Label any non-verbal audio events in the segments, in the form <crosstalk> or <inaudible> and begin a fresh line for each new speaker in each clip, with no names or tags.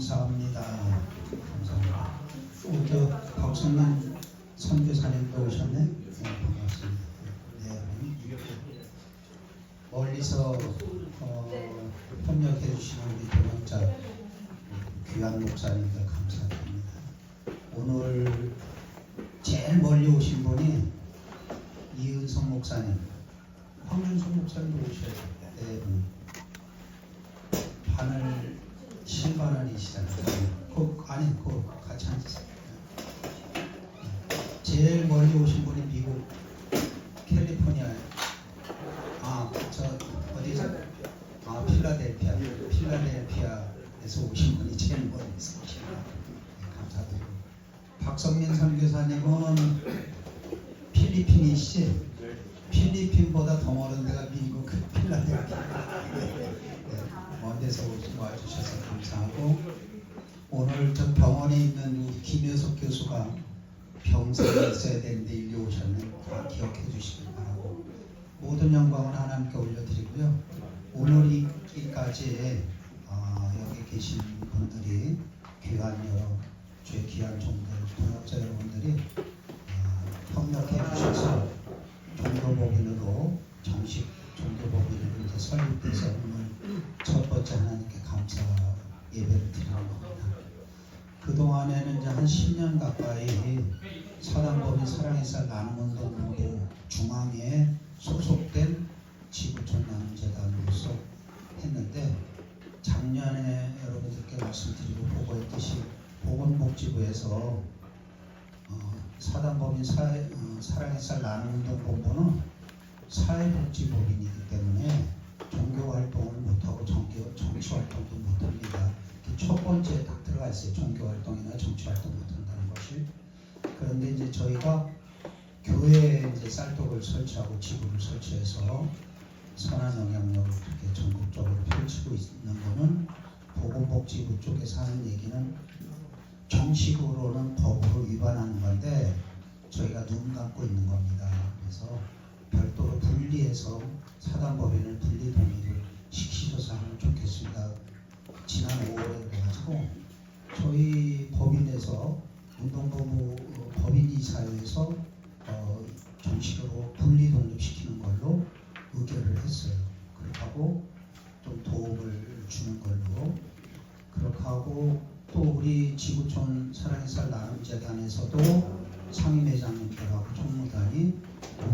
감사합니다. 감사합니다. 오저 박선남 선교사님도 오셨네. 네, 반갑습니다. 네, 멀리서 어, 협력해 주시는 우리 동역자 귀한 목사님들 감사드립니다. 오늘 제일 멀리 오신 분이 이은성 목사님, 황준성 목사님도 오셔야 돼요. 네 분. 바늘 실바늘이시잖아요. 그 아니 그 같이 앉으세요. 제일 멀리 오신 분이 미국 캘리포니아 아저 어디죠? 아 필라델피아 필라델피아에서 오신 분이 제일 멀리서 오시네요. 네, 감사드리고 박성민 선교사님은 필리핀이시지? 필리핀보다 더 멀은 데가 미국 그 필라델피아. 감사하고 오늘 저 병원에 있는 우리 김효석 교수가 병상에 있어야 되는데 일리 오셨네. 다 기억해 주시길 바라고 모든 영광을 하나님께 올려드리고요. 오늘 이까지 아, 여기 계신 분들이 귀한 여러 주의 귀한 종들 동역자 여러분들이 아, 협력해 주셔서 종교법인으로 정식 종교법인으로 이제 설립돼서 오늘 첫 번째 하나님께 감사 예배를 드리는 겁니다. 그 동안에는 이제 한 10년 가까이 사단법인 사랑의 쌀 나눔운동 본부 중앙에 소속된 지구촌 나눔재단으로서 했는데 작년에 여러분들께 말씀드리고 보고했듯이 보건복지부에서 어, 사단법인 사회, 어, 사랑의 쌀 나눔운동 본부는 사회복지법인이기 때문에 종교 활동을 못하고 정기, 정치 활동도 못합니다. 이렇게 첫 번째 딱 들어가 있어요. 종교 활동이나 정치 활동 못한다는 것이. 그런데 이제 저희가 교회에 이제 쌀떡을 설치하고 지구를 설치해서 선한 영향력을 그렇게 전국적으로 펼치고 있는 거는 보건복지부 쪽에서 하는 얘기는 정식으로는 법으로 위반하는 건데 저희가 눈 감고 있는 겁니다. 그래서 별도로 분리해서 사단법인을 분리 독립을 시키셔서 하면 좋겠습니다. 지난 5월에 그래가지고 저희 법인에서 운동본부 어, 법인이사회에서 어, 정식으로 분리 독립시키는 걸로 의결을 했어요. 그렇게 하고 좀 도움을 주는 걸로 그렇게 하고 또 우리 지구촌 사랑의 쌀 나눔재단에서도 상임회장님들하고 총무단이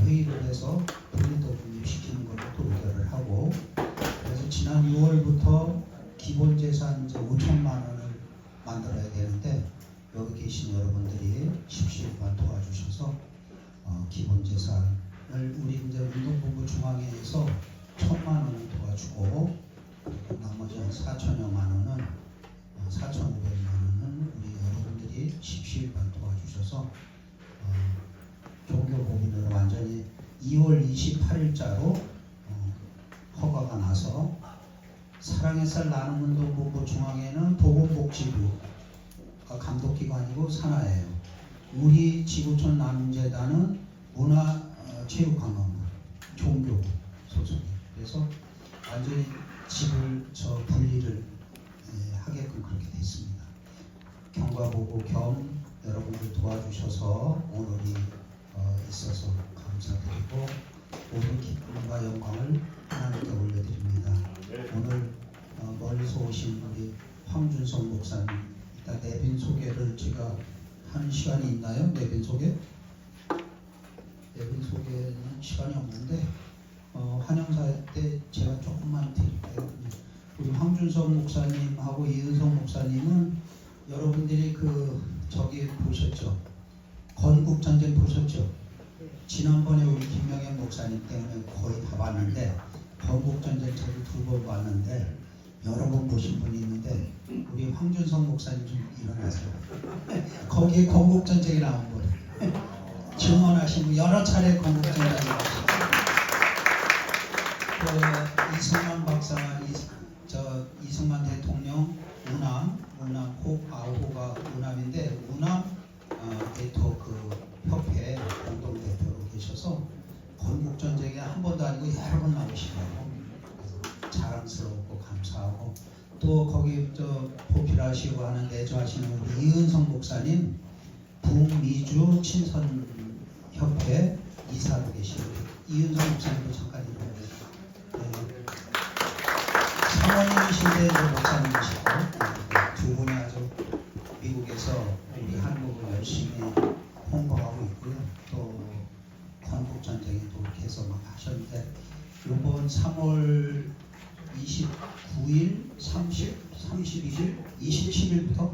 회의를 해서 분리 독립시키는 걸로 또 의결을 하고 그래서 지난 6월부터 기본 재산 이제 5천만 원을 만들어야 되는데 여기 계신 여러분들이 십시일반 도와주셔서 어, 기본 재산을 우리 이제 운동본부 중앙회에서 천만 원을 도와주고 나머지 한 4천여만 원은 어, 4,500만 원은 우리 여러분들이 십시일반 도와주셔서 어, 종교법인으로 완전히 2월 28일자로 어, 허가가 나서 사랑의 쌀 나눔 운동 본부 중앙에는 보건복지부가 감독기관이고 산하예요. 우리 지구촌 나눔재단은 문화체육관광부 종교 소속이 그래서 완전히 집을 저 분리를 예, 하게끔 그렇게 됐습니다. 경과보고 겸 여러분들 도와 주셔서 오늘이 어, 있어서 감사드리고 모든 기쁨과 영광을 하나님께 올려드립니다. 오늘 어, 멀리서 오신 우리 황준성 목사님 이따 내빈 소개를 제가 하는 시간이 있나요? 내빈 소개? 내빈 소개는 시간이 없는데 어, 한영사 때 제가 조금만 드릴게요. 우리 황준성 목사님하고 이은성 목사님은 여러분들이 그 저기 보셨죠? 건국 전쟁 보셨죠? 지난번에 우리 김명현 목사님 때문에 거의 다 봤는데 건국 전쟁 저도 두번 봤는데 여러 번 보신 분이 있는데 우리 황준성 목사님 좀 일어나세요. <laughs> 거기에 건국 전쟁이 나온 거예요. <laughs> 증언하신 여러 차례 건국 전쟁이 나오시고 그 이승만 박사, 이, 저 이승만 대통령 우남, 우남 호 아호가 우남인데 우남 어, 네트워크 협회 공동 대표로 계셔서 건국 전쟁에 한 번도 아니고 여러 번 나오시고 그래서 자랑스럽고 감사하고 또또 거기 저 보필하시고 하는 내조하시는 우리 이은성 목사님 북미주 친선 협회 이사로 계시고 이은성 목사님도 잠깐 일어나세요. 네. 사모님이신데 이제 목사님이시고 네, 두 분이 아주 미국에서 우리 한국을 열심히 홍보하고 있고요. 또 건국 전쟁에 도 계속 막 하셨는데 이번 3월 29일, 30, 31일, 27일부터?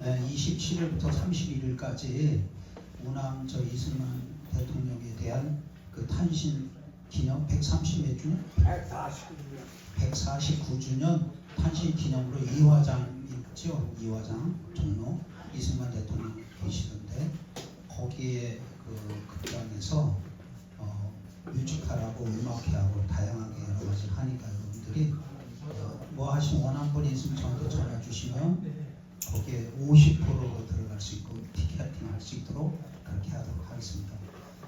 네, 27일부터 31일까지 우남 저 이승만 대통령에 대한 그 탄신 기념 130몇 주년? 149주년 탄신 기념으로 이화장 있죠. 이화장 종로 이승만 대통령 계시던데 거기에 그 극장에서 어, 뮤지컬하고 음악회하고 다양하게 여러 가지 하니까 여러분들이 어, 뭐 하시면 원하는 분이 있으면 저한테 전화 주시면 거기에 50%로 들어갈 수 있고 티켓팅 할 수 있도록 그렇게 하도록 하겠습니다.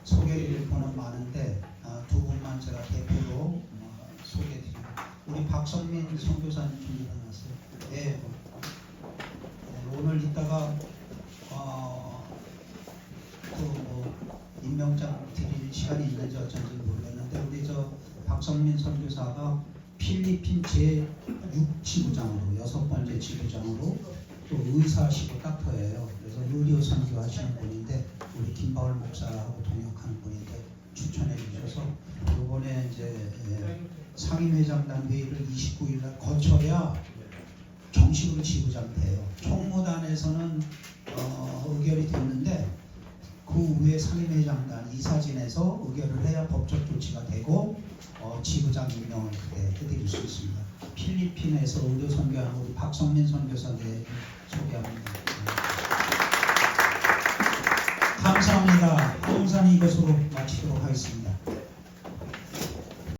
소개를 보는 많은데 아, 두 분만 제가 대표로 어, 소개해드리고 우리 박선민 선교사님 좀 일어났어요. 네, 뭐, 네, 오늘 이따가 어, 또뭐 임명장 드릴 시간이 있는지 어쩐지 모르겠는데 우리 저 박선민 선교사가 필리핀 제 6지부장으로 여섯 번째 지부장으로 또 의사시고 닥터예요. 그래서 의료 선교하시는 분인데 우리 김바울 목사하고 동역하는 분인데 추천해 주셔서 이번에 이제 예, 상임회장단 회의를 29일 날 거쳐야 정식으로 지부장 돼요. 총무단에서는 어, 의결이 됐는데 그 후에 상임회장단 이사진에서 의결을 해야 법적 조치가 되고 어, 지부장 임명을 그때 해드릴 수 있습니다. 필리핀에서 의료 선교하는 우리 박성민 선교사님 소개합니다. 감사합니다. 홍산 이것으로 마치도록 하겠습니다.